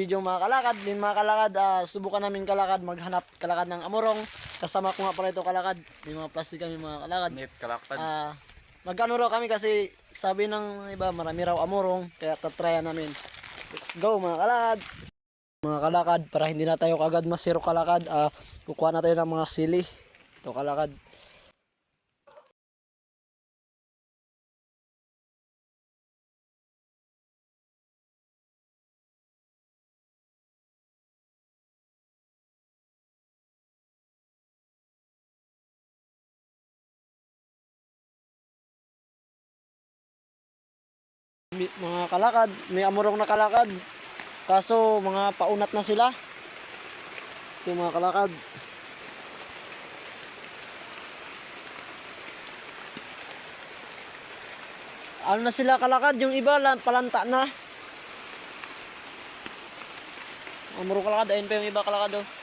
Video mga kalakad, din mga kalakad, ah, subukan namin kalakad, maghanap kalakad ng amurong. Kasama ko nga pala ito kalakad, may mga plastic kami mga kalakad. Net kalakad. Ah, magkano raw kami kasi sabi ng iba marami raw amurong, kaya tatryan namin. Let's go mga kalakad. Mga kalakad, para hindi na tayo kagad masiro kalakad, ah, kukuha na tayo ng mga sili. Ito kalakad. Mga kalakad, may amurong na kalakad. Kaso mga paunat na sila. Ito mga kalakad. Ano na sila kalakad, yung iba lan- palanta na. Amuro kalakad, ayun pa yung iba kalakad oh.